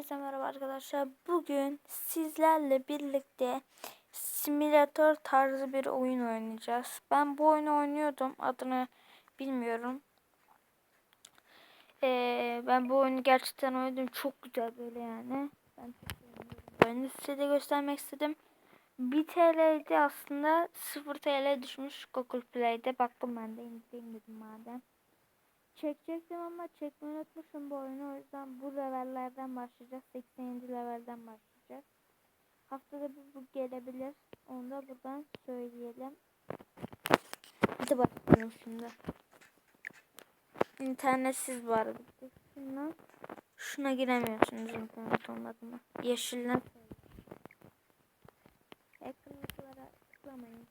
Hepinize merhaba arkadaşlar. Bugün sizlerle birlikte simülatör tarzı bir oyun oynayacağız. Ben bu oyunu oynuyordum. Adını bilmiyorum. Ee, ben bu oyunu gerçekten oynadım. Çok güzel böyle yani. Ben. Oyunu size de göstermek istedim. 1 TL'ydi aslında 0 TL düşmüş Google Play'de. Baktım ben de indireyim dedim madem. Çekecektim ama çekmeyi unutmuşum bu oyunu. O yüzden bu levellerden başlayacağız. 80. levelden başlayacağız. Haftada bir bu gelebilir. Onu da buradan söyleyelim. Hadi bakalım şimdi. İnternetsiz bu arada. Şuna, şuna giremiyorsunuz internet olmadığında. Yeşilden Ekranlara tıklamayın.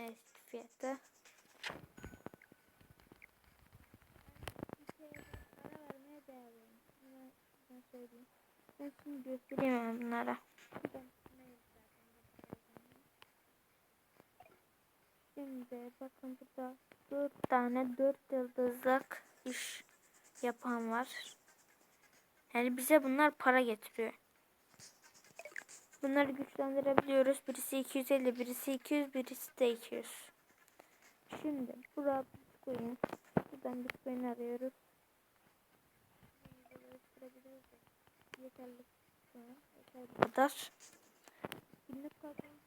Verin. Bunu ben şimdi göstereyim bunlara. Şimdi bakın burada dört tane dört yıldızlık iş yapan var. Yani bize bunlar para getiriyor. Bunları güçlendirebiliyoruz. Birisi 250, birisi 200, birisi de 200. Şimdi bura Bitcoin. Buradan Bitcoin arıyoruz. Yeterli. Yeterli. Kadar. Günlük kalkan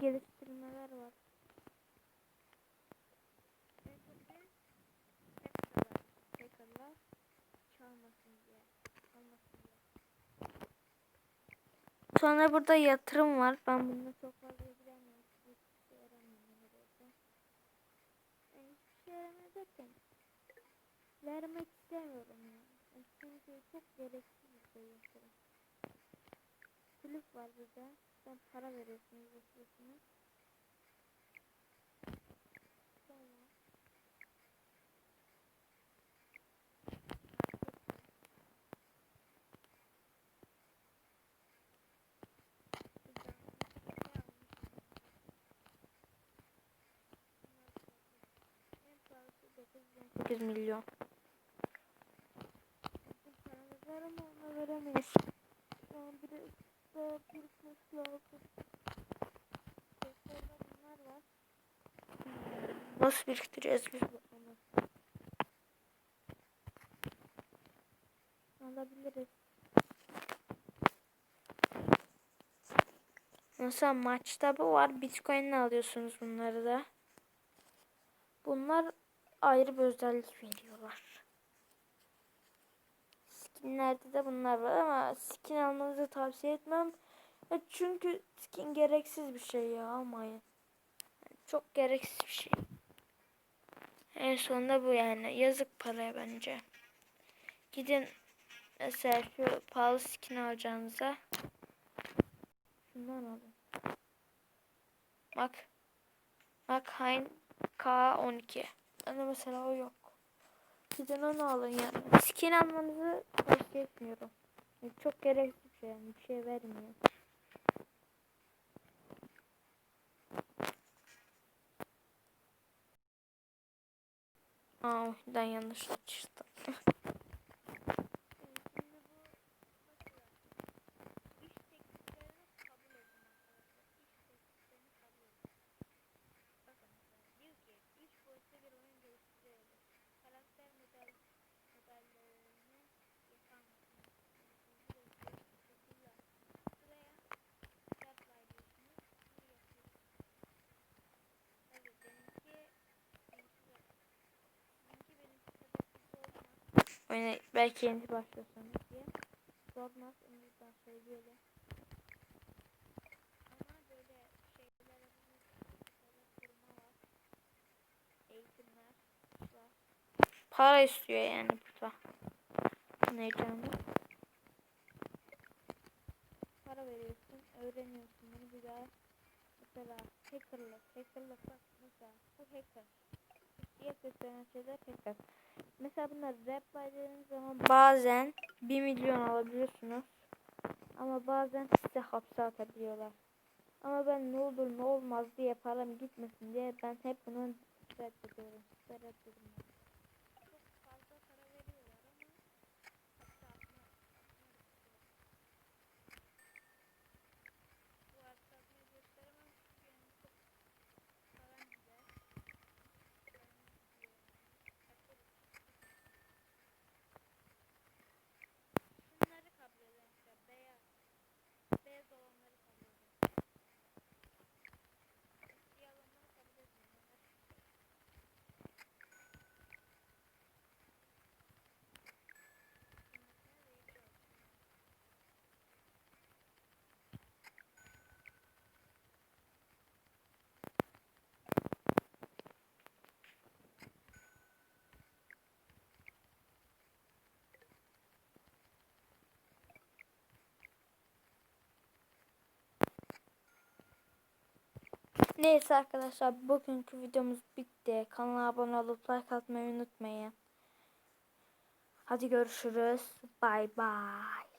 525, Sonra burada yatırım var. Ben bunu çok fazla derken vermek istemiyorum yani. Çünkü çok gereksiz bir şey yatırım. Kulüp var burada. Sen para basıyorsunuz. Sonra En pahalısı 918 milyon. Var ama ona veremeyiz. Şu an bir lazım. Bunlar var. Hmm, Nasıl biriktireceğiz biz bunu? Alabiliriz. Mesela maçta bu var. Bitcoin'le alıyorsunuz bunları da. Bunlar ayrı bir özellik veriyorlar. Skinlerde de bunlar var ama skin almanızı tavsiye etmem. Çünkü skin gereksiz bir şey ya almayın. Çok gereksiz bir şey. En sonunda bu yani. Yazık paraya bence. Gidin mesela şu pahalı skin alacağınıza şundan alın. Bak. Bak Hein K12. Bende mesela o yok. Gidin onu alın yani. Skin almanızı tavsiye etmiyorum. Çok gereksiz bir şey yani. Bir şey vermiyor. Aa, oyundan yanlış açtım. Oyuna belki yeni başlıyorsanız diye. Zormaz onu buradan söyleyelim. Ama böyle şeyler kurma var. Eğitim Para istiyor yani burada. Ne canım? Para veriyorsun, öğreniyorsun bunu bir daha. Mesela hackerlık, hackerlık bak mesela bu hacker. Diye gösteren şeyler hacker. Mesela bunlar rap dediğiniz zaman bazen 1 milyon alabiliyorsunuz. Ama bazen size hapse atabiliyorlar. Ama ben ne olur ne olmaz diye param gitmesin diye ben hep bunu reddediyorum. Size reddedin. Çok fazla para veriyorlar ama hapse atma. Bu hapse atmayı gösteremem çünkü yani çok param gider. Param gidiyor yani. Kaçarım. Şunları kabul eden işte beyaz. Beyaz olanları kabul eden. Siyah olanları kabul etmiyorum. Onlar Neyse arkadaşlar bugünkü videomuz bitti. Kanala abone olup like atmayı unutmayın. Hadi görüşürüz. Bay bay.